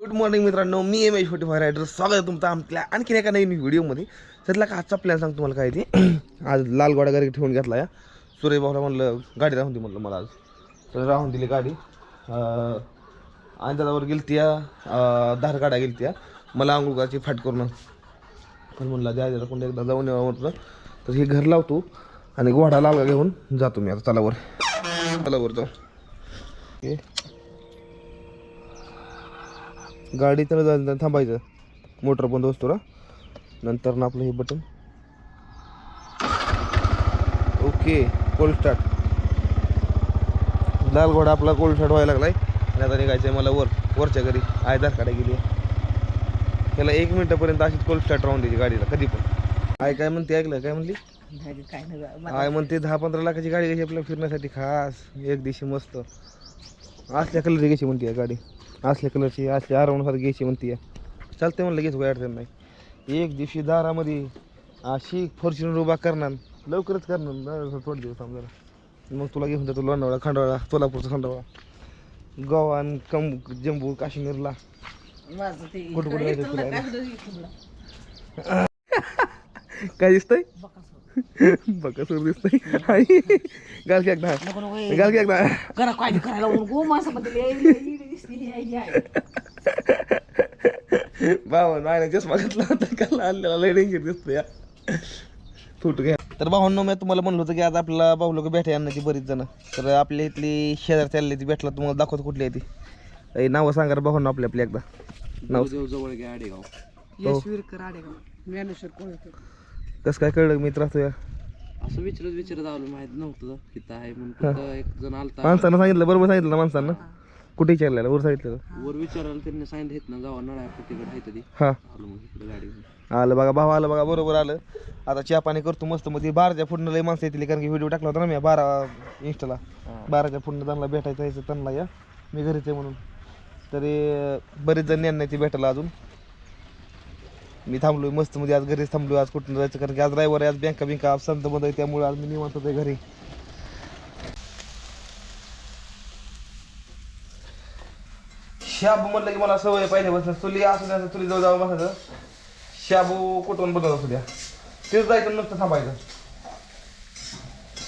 Good morning मित्रांनो मी M H forty five rider स्वागत आहे तुमचं आमच्या आणखीन एका नवीन व्हिडिओमध्ये. त्यातला का आजचा प्लॅन सांगतो तुम्हाला काय ते? आज लाल गोडा गाडी ठेवून घेतला या. सूर्य भाऊला म्हणलं गाडी राहून दे म्हटलं मला आज. तर राहून दिली गाडी. आणि त्याच्यावर गेली त्या धार गेली त्या मला आंघोळ फाट करून. पण म्हणलं द्या जरा कोणत्या एकदा जाऊन यावं म्हटलं. तर हे घर लावतो आणि घोडा लावला घेऊन जातो मी आता तलावर. तलावर जाऊ. गाडी तर थांबायचं. मोटर बंद असतो ना? नंतर ना आपलं हे बटन ओके कोल्ड स्टार्ट लाल घोडा आपला कोल्ड स्टार्ट व्हायला लागलाय. आणि आता निघायचं आहे मला वर वरच्या घरी. आयदार काढा गेली. त्याला एक मिनिटापर्यंत अशीच कोल्ड स्टार्ट राहून द्यायची गाडीला कधी पण. आय काय म्हणते ऐकलं काय म्हणली? आय म्हणते दहा पंधरा लाखाची गाडी घ्यायची आपल्याला फिरण्यासाठी. खास एक दिवशी मस्त. असल्या कलरची घ्यायची म्हणते गाडी? असल्या कलरची असल्या आरामासाठी घ्यायची म्हणते चालते म्हणलं घेतो काय अडचण नाही. एक दिवशी दारामध्ये अशी फॉर्च्युनर उभा करणार लवकरच करणार थोडे दिवस समजा मग तुला घेऊन जातो लोणावळा खंडाळा सोलापूरचा खंडाळा गोवा आणि कम जम्मू काश्मीरला. कुठं कुठं जायचं तुला? काय दिसतंय? बकासूर. दिसतंय. गाल की एकदा. गाल की एकदा. करा काय करायला नको माणसामध्ये लय- लय- लय दिसते ही आहे, ही आहे. भावा नाही चष्मा घेतला होता काल आणलेला लय डेंजर दिसतो या फोटो घ्या. तर भावांनो मी तुम्हाला म्हणलं होतं की आज आपल्याला भाऊ लोक भेटा आणण्याची बरीच जण. तर आपल्या इथली शेजार चालली ती भेटला तुम्हाला दाखवतो कुठली आहे ती. नावं सांगा रे भावांनो आपल्या आपल्या एकदा. नाव जवळ घ्या आडेगाव. यशवीरकर आडेगाव ज्ञानेश्वर कोळकर. कसं काय कळलं मित्र असतो या असं विचारत विचारत आलो माहीत नव्हतं. तिथं आहे म्हणून एक जण आलता. माणसानं सांगितलं बरोबर सांगितलं ना माणसानं? कुठे विचारलेलं वर सांगितलं वर विचारायला त्यांनी सांगितलं ना जावा नळा कुठेकडे आहे ती हां. आलो मग इकडे गाडी घेऊन आलं बघा भाव आलं बघा बरोबर आलं. आता चहा पाणी करतो मस्त मध्ये बाराच्या पुढनं लय माणसं येतील कारण की व्हिडिओ टाकला होता ना मी बारा इंस्टाला बाराच्या पुढनं त्यांना भेटायचं यायचं त्यांना या. मी घरीच आहे म्हणून. तरी बरेच जण यांना ती भेटायला अजून. मी थांबलोय मस्त मध्ये आज घरीच थांबलोय आज कुठून जायचं कारण की आज ड्रायव्हर आहे आज बँका बिंका आज संत बंद आहे त्यामुळे आज मी निवांत आहे घरी शाबू म्हणलं की मला सवय पाहिजे बसलं चुली असू द्या चुली जवळ जाऊन बसायचं शाबू कुठून बनवत असू द्या. तेच जायचं नुसतं थांबायचं.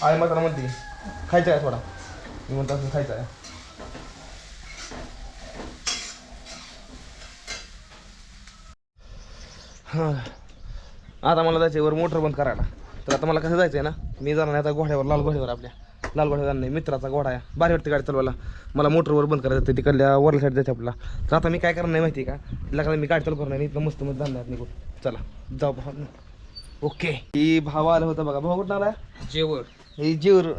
आई मात्र म्हणते खायचं आहे थोडा मी म्हणतो असं खायचं आहे हां. आता मला जायचं वर मोटर बंद करायला. तर आता मला कसं जायचं आहे ना? मी जाणार आता घोड्यावर लाल घोड्यावर आपल्या. लाल घोड्यावर जाणार नाही मित्राचा घोडा आहे. भारी वाटते गाडी चालवायला. मला मोटरवर बंद करायचं आहे तिकडल्या वरल्या साईड जायचं आपल्याला. तर आता मी काय करणार नाही माहिती का? लग्न मी गाडी चालू करणार नाही. इथलं मस्त मस्त जाणार निघून. चला जाऊ भाऊ. ओके. ही भाव आलं होतं बघा. भाऊ कुठं आला? जेवळ ही जीवर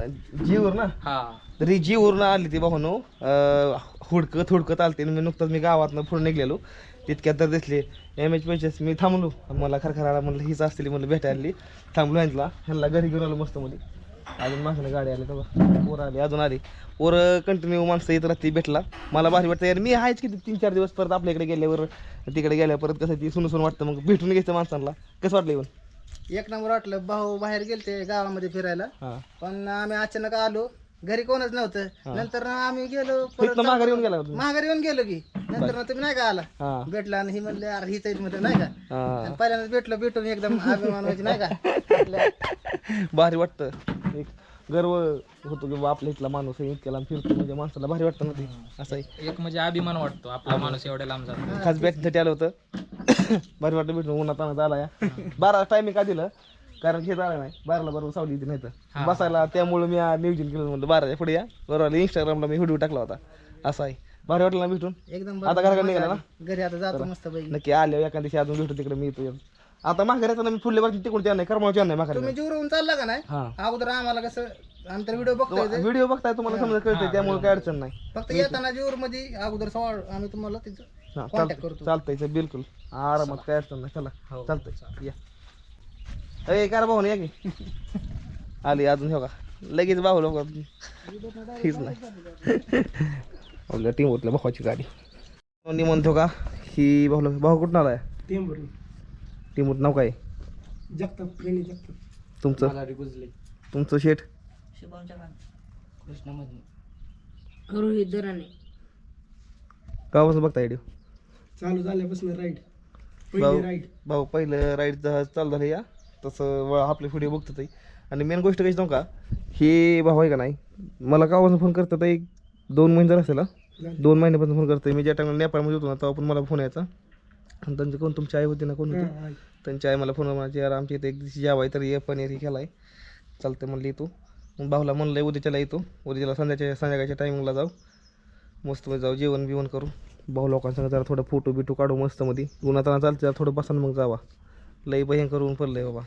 जीवर ना? हा. तर जीवरून आली ती भाऊनो. हुडकत हुडकत आलते. मी नुकतंच मी गावातनं पुढे निघलेलो. तितक्यात तर दिसले एम एच पंचवीस मी थांबलो. मला खरखराला म्हणलं हीच असतील. म्हणलं भेटायला आली. थांबलो ह्यांना ह्यांना घरी घेऊन आलो मस्त मध्ये अजून माणसाला गाडी आली तेव्हा. पोर आली अजून आली. पोर कंटिन्यू माणसं येत राहते भेटला. मला भारी वाटतं यार मी आहेच किती तीन चार दिवस परत आपल्याकडे गेल्यावर तिकडे गेल्यावर परत कसं ती सुन सुन वाटतं मग भेटून घ्यायचं माणसांना. कसं वाटलं येऊन एक नंबर वाटलं. भाऊ बाहेर गेलते गावामध्ये फिरायला. हां. पण आम्ही अचानक आलो. घरी कोणच नव्हतं. नंतर आम्ही गेलो परत इथनं माघारी येऊन गेला का तुम्ही? महागारी येऊन गेलो की. नंतर तुम्ही नाही का आला? हां. भेटला आणि ही म्हणले अरे हीच आहेत म्हणलं नाही का? हां. आणि पहिल्यांदा भेटलो भेटून एकदम अभिमान व्हायची नाही का? भारी वाटतं. एक गर्व होतो की बा आपल्या इथला माणूस आहे इतक्या लांब फिरतो म्हणजे माणसाला भारी वाटतं ना ते. असं आहे. एक म्हणजे अभिमान वाटतो आपला माणूस एवढ्या लांब जातो. खास भेटण्यासाठी आलं होतं. भारी वाटतं भेटून उन्हात आणत आला या. बारा टायमिंग का दिलं? कारण हे झालं नाही. बाराला बरोबर सावली येते नाही तर. बसायला त्यामुळे मी नियोजन केलं म्हणलं बाराच्या पुढे या. बरोबर इंस्टाग्रामला मी व्हिडिओ टाकला होता. असा आहे. भारी वाटलं ना भेटून? एकदम आता घराकडे निघाला ना? घरी आता जातो मस्त नक्की आले एका दिवशी अजून भेटू तिकडे मी येतो आता माघाऱ्याचा ना मी पुढल्या वर्षी तिकडून नाही करमावच्या नाही माघारी तुम्ही जीवरून चालला का नाही? हां. अगोदर आम्हाला कसं तर व्हिडिओ बघतोय व्हिडिओ बघताय तुम्हाला समजा कळतंय त्यामुळे काय अडचण नाही. फक्त येताना जीवर मध्ये अगोदर सवाल आम्ही तुम्हाला तिथं कॉन्टॅक्ट चालतंय. करतो. चालतंय सर बिलकुल. आरामात काय अडचण नाही चला. हो, चालतंय या. अरे काय भाऊ या की. आली अजून हे का लगेच भाऊ लोक. हीच नाही. आपल्या टीमवरल्या भावाची गाडी. मी म्हणतो का? ही भाऊ भाऊ कुठं आलाय? टीमवर नाव काय? जगताप जगताप. तुमचं? तुमचं शेठ? रोहित दराने. गावापासून बघता येईल चालू झाल्यापासून राईट भाऊ पहिली राईट भाऊ पहिलं राईड चालू झालं या तसं व आपले व्हिडिओ बघतो ताई. आणि मेन गोष्ट कशी का? हे भाऊ आहे का नाही? मला कावापासून फोन करतात एक दोन महिने झाले असेल हा. दोन महिन्यापासून फोन करतोय. मी ज्या टाइमला नेपाळमध्ये होतो ना तेव्हा पण मला फोन यायचा. आणि त्यांची कोण तुमची आई होती ना कोण होती? त्यांची आई मला फोन म्हणायची यार आमच्या इथे एक दिवशी जेवाय तर ये पनीर हे केलाय चालतं म्हणलं येतो. मग भाऊला म्हणलं उद्याच्याला येतो. उद्याच्याला संध्याच्या संध्याकाळच्या टायमिंगला जाऊ. मस्त मध्ये जाऊ जेवण बिवण करू. भाऊ लोकांसंग जरा थोडं फोटो बिटो काढू मस्त मध्ये उन्हाताना चालतं जरा थोडं बसा मग जावा. लई भयंकर ऊन पडलंय बाबा.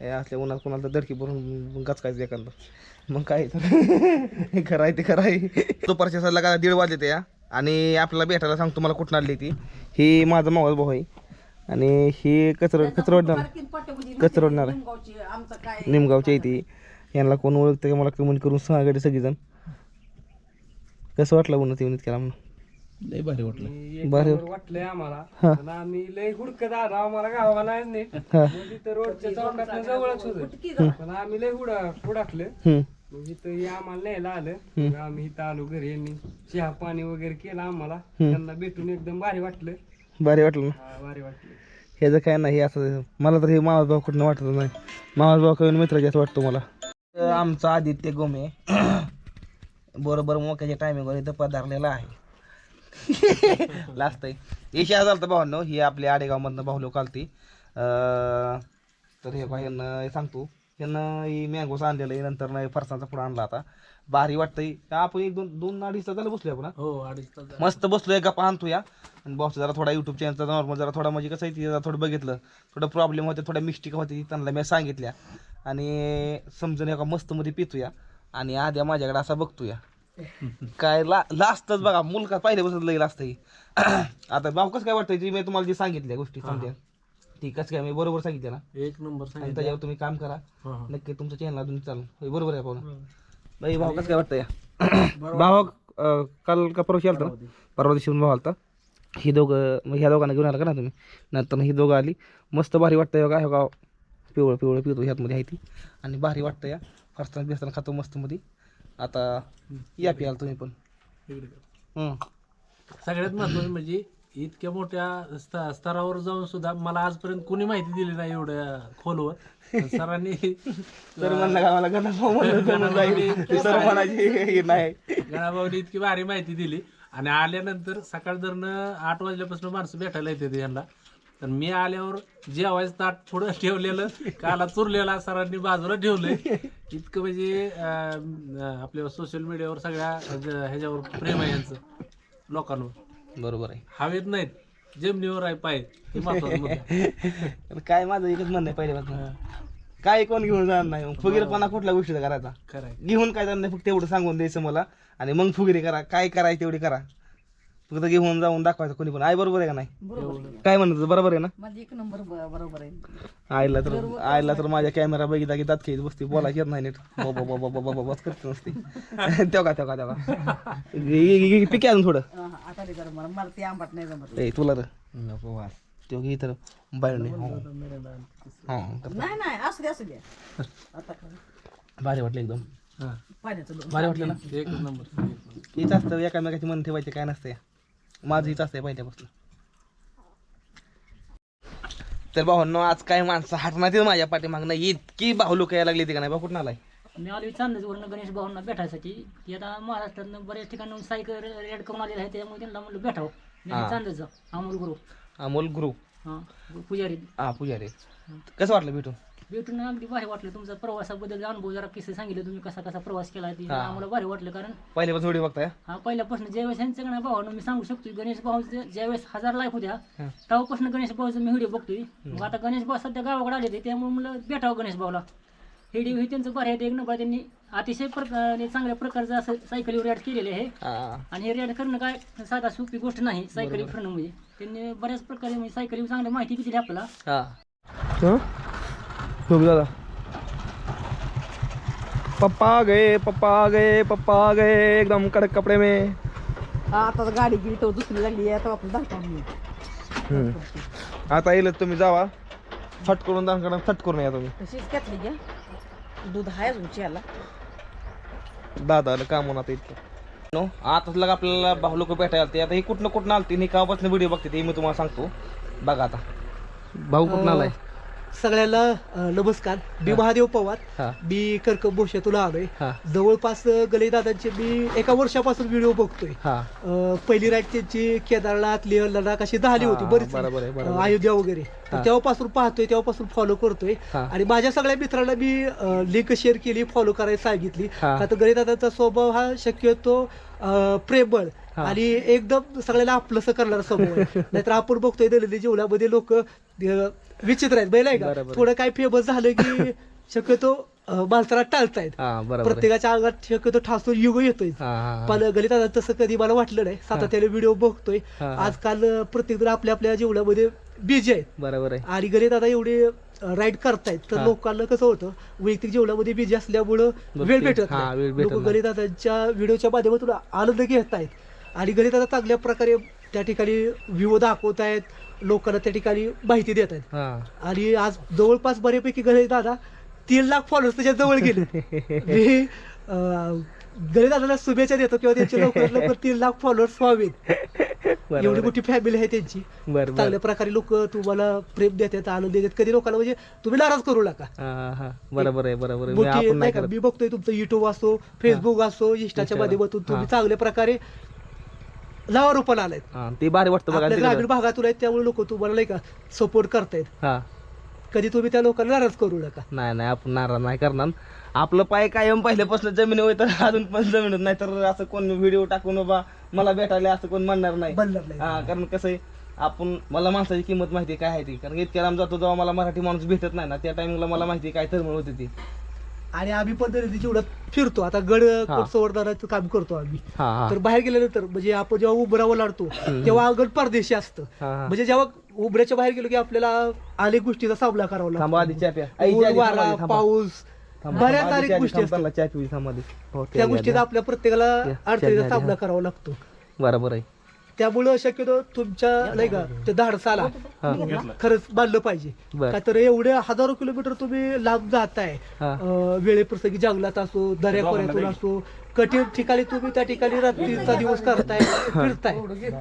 हे असल्या उन्हात कोणाला तर दडकी भरून गचकायचं एखादं. मग काय तर. हे खरं आहे ते खरं आहे दुपारच्या सरला का दीड वाजले ते या. आणि आपल्याला भेटायला सांगतो मला कुठं आणली ती. ही माझा मावस भाऊ आहे. आणि ही कचर कचरवडणार कचरवडणार आहे निमगावची आमचं काय निमगावची आहे ती. यांना कोण ओळखतं का मला कमेंट करून सांगा सगळीजण. कसं वाटलं उन्हात येऊन इतक्याला म्हणून? लय भारी वाटलं. बरं वाटलंय आम्हाला. आम्ही लय हुडकत आलो. आम्हाला गावा नाही नीट मग तिथं रोडच्या चौकात जवळच होतं. पण आम्ही लय हुडा हुडाकलं. मग इथं हे आम्हाला न्यायला आलं. मग आम्ही इथं आलो घरी यांनी. चहा पाणी वगैरे केलं आम्हाला. त्यांना भेटून एकदम भारी वाटलं. भारी वाटलं ना? हा, भारी वाटलं. ह्याचं काय नाही हे असं मला तर हे मावस भाऊ कुठं वाटत नाही. मावस भाऊ कमी मित्र असं वाटतो मला. आमचा आदित्य गोमे बरोबर मोक्याच्या टायमिंगवर इथं पधारलेला आहे. लास्ट आहे एशिया झालं तर भावांनो ही आपल्या आडेगावमधनं भाऊ लोक आलती. अं, तर हे हे सांगतो. यांना मँगोस आणलेलं आहे नंतर नाही फरसाचा पुढं आणला आता. भारी वाटतंय. आपण एक दोन दोन अडीच तास झालं बसलोय आपण हा? अडीच तास मस्त बसलोय गप्पा आणतो या आणि बॉसचा जरा थोडा युट्यूब चॅनलचा नॉर्मल जरा थोडा म्हणजे कसं आहे ते जरा थोडं बघितलं थोडं प्रॉब्लेम होते थोड्या मिस्टेक होती त्यांना मी सांगितल्या. आणि समजून एका मस्त मध्ये पितोया आणि आद्या माझ्याकडे असा बघतोया. काय ला लास्टच बघा मुलगा पहिल्यापासून लई लास्ट आहे आता भाऊ कसं काय वाटतंय जी मी तुम्हाला जी सांगितल्या गोष्टी समजा ती कसं काय? मी बरोबर सांगितलं ना? एक नंबर आणि त्याच्यावर तुम्ही काम करा. हा, हा. नक्की तुमचं चॅनल अजून चालू. होय, बरोबर आहे पाहून बाई भाऊ कसं काय वाटतं या भाऊ अं, काल का परवा आलता ना? परवा दिवशी. येऊन भाऊ आलता. ही दोघं मग ह्या दोघांना घेऊन आला का ना तुम्ही? नंतर ही दोघं आली. मस्त भारी वाटतं बघा हे गाव पिवळं पिवळं पिवतो ह्यातमध्ये आहे ती. आणि भारी वाटतं या फरसाण बिरसाण खातो मस्त मध्ये आता या पियाल तुम्ही पण. हं. सगळ्यात महत्वाचं म्हणजे इतक्या मोठ्या स्त- स्तरावर जाऊन सुद्धा मला आजपर्यंत कोणी माहिती दिली नाही एवढ्या खोलवर. पण सरांनी तर म्हणलं का मला गणा भाऊ म्हणलं जमून जाईल ती सर म्हणायची हे नाही. गणाभाऊनी इतकी भारी माहिती दिली. आणि आल्यानंतर सकाळ दरनं आठ वाजल्यापासून माणसं भेटायला येते यांना. तर मी आल्यावर जेवायचं ताट थोडं ठेवलेलं काला चुरलेला सरांनी बाजूला ठेवलंय. इतकं म्हणजे अं, आपल्या सोशल मीडियावर सगळ्या ह्याच्या- ह्याच्यावर प्रेम आहे यांचं लोकांवर. बरोबर आहे. हवेत नाहीत. जमिनीवर आहे पाय. हे महत्वाचं मुद्दा आहे. पण काय माझं एकच म्हणणं आहे पहिल्यापासून. काय कोण घेऊन जाणार नाही? मग फुगीरपणा कुठल्या गोष्टीचा करायचा? खरं आहे. घेऊन काय जाणार नाही? फक्त एवढं सांगून द्यायचं मला. आणि मग फुगिरी करा. काय करायचं तेवढी करा. फक्त घेऊन जाऊन दाखवायचं कोणी पण. आई बरोबर आहे का नाही? बरोबर. काय म्हणत बरोबर आहे ना? एक नंबर ब- बरोबर आहे. आईला तर आईला तर माझ्या कॅमेरा बघितला की दात खेळत बसते बोलायची येत नाही नीट. बाबा बाबा बाबा बाबा करत नसते तेव्हा तेव्हा तेव्हा पिके अजून थोडं. हा, हा, आता ते कर मला मला ते आंबाट नाही जमत. ए तुला तर. तो घे तर बाहेर नाही. हो. हा नाही नाही असू दे असू दे. आता काय? भारी वाटलं एकदम. हा. पाण्याचं. भारी वाटलं ना? एक नंबर. एक नंबर. हीच असतं एकामेकाची मन ठेवायचे काय नसतं माझं हीच असतंय पहिल्यापासून. तर भावांनो आज काय माणसं हटणार माझ्या पाठीमागनं? इतकी भाऊ लोक यायला लागली ती का नाही? बा कुठं आलाय? मी आलो चांदजवरनं गणेश भाऊंना भेटायसाठी. ती आता महाराष्ट्रातनं बऱ्याच ठिकाणी सायकल रेड करून आलेलं आहे त्यामुळे त्यांना म्हणलं भेटावं. मी अमोल गुरु. अमोल गुरु. हां पुजारी. हा पुजारी. कसं वाटलं भेटून? भेटून अगदी भारी वाटलं तुमचा प्रवासाबद्दल अनुभव जरा किस्से सांगितले तुम्ही कसा कसा प्रवास केला ते. हा. आम्हाला भारी वाटलं कारण पहिल्यापासून व्हिडिओ बघताय? हा पहिल्यापासून. ज्यावेळेस ह्यांच्याकडे भावानं मी सांगू शकतो गणेश भाऊ ज्यावेळेस हजार लाईफ होत्या हा. तेव्हापासून गणेश भाऊचा मी व्हिडिओ बघतोय. मग आता गणेश भाऊ सध्या गावाकडे आले ते त्यामुळे म्हणलं भेटावं गणेश भाऊला. व्हिडिओ हे त्यांचं बरं आहे एक नंबर त्यांनी अतिशय प्रकारे चांगल्या प्रकारचं असं सायकलीवर रॅड केलेले आहे. हा. आणि हे रेड करणं काय साधा सोपी गोष्ट नाही सायकली फिरणं म्हणजे. त्यांनी बऱ्याच प्रकारे म्हणजे सायकली चांगली माहिती दिली आपल्याला. हा? खूप दादा पप्पा गए पप्पा गए पप्पा गए एकदम कड़क कपड़े में. हा, आता तर गाडी गेली तो दुसरी लागली आता आपण दाखवा हम्म. आता येईल तुम्ही जावा. फट करून दान फट करून या तुम्ही. तशीच घेतली घ्या दूध आहे अजून चियाला दादा काम होणार आता इतकं. नो आताच लगा आपल्याला भाऊ लोक भेटायला आलते. आता हे कुठनं कुठनं आलते हे कावापासून व्हिडिओ बघते ते मी तुम्हाला सांगतो. बघा आता. भाऊ कुठं आलाय? सगळ्यांना अ, नमस्कार. मी महादेव पवार. मी कर्कम भोशातून आलोय हा. जवळपास गले दादांचे मी एका वर्षापासून व्हिडिओ बघतोय. हा. अ, पहिली राईड त्यांची केदारनाथ लेह लडाख अशी झाली होती. हा, बरीच बरोबर आहे, बरोबर अ, आहे. अयोध्या वगैरे. तर हा. तेव्हापासून पाहतोय तेव्हापासून फॉलो करतोय. हा. आणि माझ्या सगळ्या मित्रांना मी लिंक शेअर केली फॉलो करायला सांगितली. हा. आता गणेश दादांचा स्वभाव हा शक्यतो हा. आणि एकदम सगळ्याला आपलंसं करणारा आहे. नाहीतर आपण बघतोय दलित जेवणामध्ये लोक विचित्र आहेत बैल आहे का. थोडं काय फेमस झालं की शक्यतो माणसाला टाळतायत. हा. प्रत्येकाच्या अंगात शक्यतो ठासून युग येतोय. पण गलित तसं कधी मला वाटलं नाही. सातत्याने व्हिडिओ बघतोय. आजकाल प्रत्येक जण आपल्या आपल्या जीवनामध्ये बिझी आहेत. बरोबर आहे. आणि आता एवढे राईड करतायत. तर हा. लोकांना कसं होतं वैयक्तिक जीवनामध्ये बिझी असल्यामुळं गोष्टी- वेळ भेटत हा, वेळ भेटत लोक नाही. गणिताच्या व्हिडिओच्या माध्यमातून आनंद घेत आहेत आणि गणित आता चांगल्या प्रकारे त्या ठिकाणी व्ह्यू दाखवत आहेत लोकांना त्या ठिकाणी माहिती देत आहेत हा. आणि आज जवळपास बऱ्यापैकी गणेश दादा तीन लाख फॉलोअर्स त्याच्याजवळ गेले. मी अं, गणेश दादाला शुभेच्छा देतो किंवा त्यांचे लवकरात लवकर तीन लाख फॉलोअर्स व्हावेत. एवढी. मोठी फॅमिली आहे त्यांची. बरं चांगल्या प्रकारे लोक तुम्हाला प्रेम देतात आनंद देतात. कधी लोकांना म्हणजे तुम्ही नाराज करू नका. हा बरोबर आहे बरोबर आहे. मी मोठी आपण नाही नाही का करत. मी बघतोय तुमचं युट्यूब असो फेसबुक असो इंस्टाच्या Insta. माध्यमातून तुम्ही हा. चांगल्या प्रकारे नावारूपाला आलायत. हा ते भारी वाटतं बघा आपल्या ग्रामीण भागातून आहेत त्यामुळे लोक तुम्हाला नाही का सपोर्ट करतायत. हा. कधी तुम्ही त्या लोकांना नाराज करू नका. नाही नाही आपण नाराज नाही करणार. आपलं पाय कायम पहिल्यापासून जमीन होय तर अजून पण जमीन होत नाही तर असं कोण व्हिडिओ टाकून बाबा मला भेटायला असं कोण म्हणणार नाही. हा कारण कसं आहे आपण मला माणसाची किंमत माहिती आहे काय आहे ती. कारण इतक्या लांब जातो जेव्हा मला मराठी माणूस भेटत नाही ना त्या टाइमिंगला मला माहिती आहे काय तळमळ होती ती. आणि आम्ही तरी जेवढं फिरतो आता गड हा. संवर्धनाचं काम करतो आम्ही. हा हा. तर बाहेर गेल्यानंतर म्हणजे आपण जेव्हा उभरावं लाडतो तेव्हा गड परदेशी असतं. हा, हा. म्हणजे जेव्हा उभऱ्याच्या बाहेर गेलो की आपल्याला अनेक गोष्टीचा सामना करावा थांबा आधी लागतो चहा प्या आईच्या ऊन, आधी थांबा वारा आधी, थांबा. पाऊस थांबा, बऱ्याच थांबा, आधी अनेक चहा गोष्टी असतात थांबा, चहा पिऊ थांबा आधी. हो, त्या गोष्टीचा. आपल्या प्रत्येकाला या, अडचणीचा घ्या, सामना घ्या. करावा लागतो बरोबर आहे त्यामुळं शक्यतो तुमच्या नाही का त्या धाडसाला हा. खरंच मानलं पाहिजे. बर. का तर एवढे हजारो किलोमीटर तुम्ही लांब जाताय. हा. अं, वेळेप्रसंगी जंगलात असो दर्याखोऱ्यातून असो कठीण ठिकाणी तुम्ही त्या ठिकाणी रात्रीचा दिवस करताय फिरताय.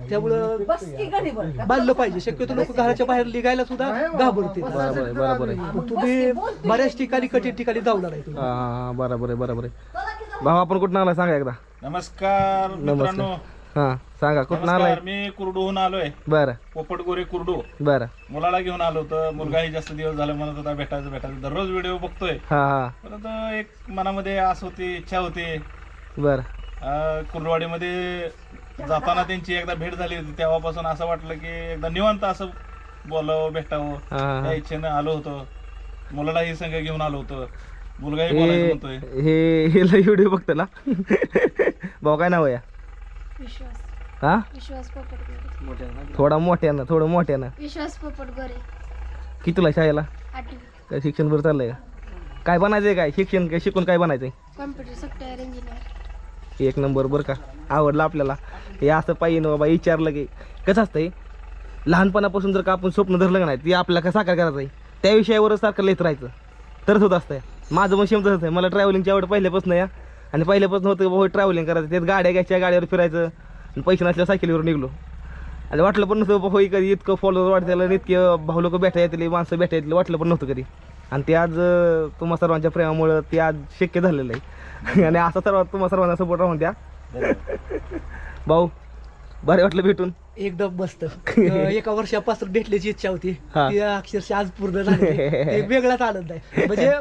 त्यामुळं बस की गडी बरं का? मानलं पाहिजे. शक्यतो लोक घराच्या बाहेर निघायला सुद्धा घाबरते बरोबर आहे बरोबर आहे तुम्ही बऱ्याच ठिकाणी कठीण ठिकाणी जाऊणार आहे तुम्ही. हा हा, हा, बरोबर आहे बरोबर आहे भाऊ आपण कुठं आला सांगा एकदा. नमस्कार मित्रांनो. हा. सांगा कुठं आलाय? नमस्कार मी कुरडूहून आलोय. बरं. पोपटगोरे कुरडू. बरं. मुलाला घेऊन आलो होतं. मुलगाही जास्त दिवस झाले म्हणत होता भेटायचं भेटायचं. दररोज व्हिडिओ बघतोय. हा हा. परंतु एक मनामध्ये आस होती इच्छा होती. बरं. अं, कुर्डवाडीमध्ये जाताना त्यांची एकदा भेट झाली होती. तेव्हापासून असं वाटलं की एकदा निवांत असं बोलावं भेटावं. हा, हा, त्या. इच्छेनं आलो होतो. मुलालाही संघ घेऊन आलो होतो. मुलगाही बोलायचं हे म्हणतोय. हे हे लय व्हिडिओ बघतो ना? भाऊ काय नाव आहे? विश्वास. हा? विश्वास पोपट गोरे. थोडा मोठ्यानं थोडं मोठ्यानं. विश्वास पोपट गोरे. कितीला शाळेला? आठवी. काय शिक्षण बरं चाललंय का? काय बनायचंय काय? शिक्षण काय? शिकून काय बनायचंय? कॉम्प्युटर सॉफ्टवेअर इंजिनियर एक नंबर बरं का. आवडलं आपल्याला. हे असं पाहिजे ना बाबा विचारलं की. कसं असतंय? लहानपणापासून जर का आपण स्वप्न धरलं का नाही ते आपल्याला काय साकार करायचं आहे त्या विषयावरच सारखं लिहित राहायचं तरच होत असतंय. माझं पण शेम तसंच आहे. मला ट्रॅव्हलिंगची आवड पहिल्यापासून या आणि पहिल्यापासून होतं बाबा ट्रॅव्हलिंग करायचं. त्यात गाड्या घ्यायच्या गाड्यावर फिरायचं. आणि पैसे नसल्या सायकलीवर निघलो. आणि वाटलं पण नव्हतं बाबा होई कधी इतकं फॉलोअर वाटतं आणि इतके भाऊ लोक भेटा येतील माणसं भेटा येतील वाटलं पण नव्हतं कधी. आणि ते आज तुम्हा सर्वांच्या प्रेमामुळं ते आज शक्य झालेलं आहे. आणि असा सर्वात तुम्हा सर्वांना सपोर्ट राहून द्या. भाऊ बरे वाटलं भेटून. एकदम मस्त. एका वर्षापासून भेटण्याची इच्छा होती. ती अक्षरशः आज पूर्ण झाली. वेगळाच आनंद आहे. म्हणजे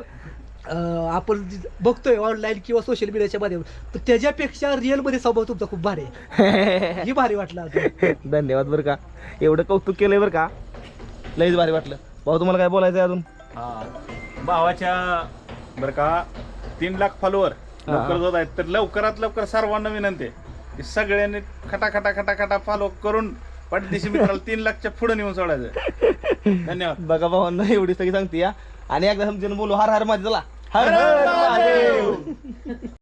आपण बघतोय ऑनलाईन किंवा सोशल मीडियाच्या माध्यमातून पण त्याच्यापेक्षा रिअलमध्ये स्वभाव तुमचा खूप भारी आहे. ही भारी वाटलं आता धन्यवाद बरं का. एवढं कौतुक केलंय बरं का. लईच भारी वाटलं. भाऊ तुम्हाला काय बोलायचं आहे अजून? हा. भावाच्या बर का तीन लाख फॉलोअर लवकर होत आहेत. तर लवकरात लवकर सर्वांना विनंती आहे की सगळ्यांनी खटा खटा खटा खटा फॉलो करून पाठदेशी मित्राला तीन लाखच्या पुढे नेऊन सोडायचं. धन्यवाद. बघा भावांना एवढी सगळी सांगते या. आणि एकदा समजून बोलू. हर हर माझी चला. हर हर महादेव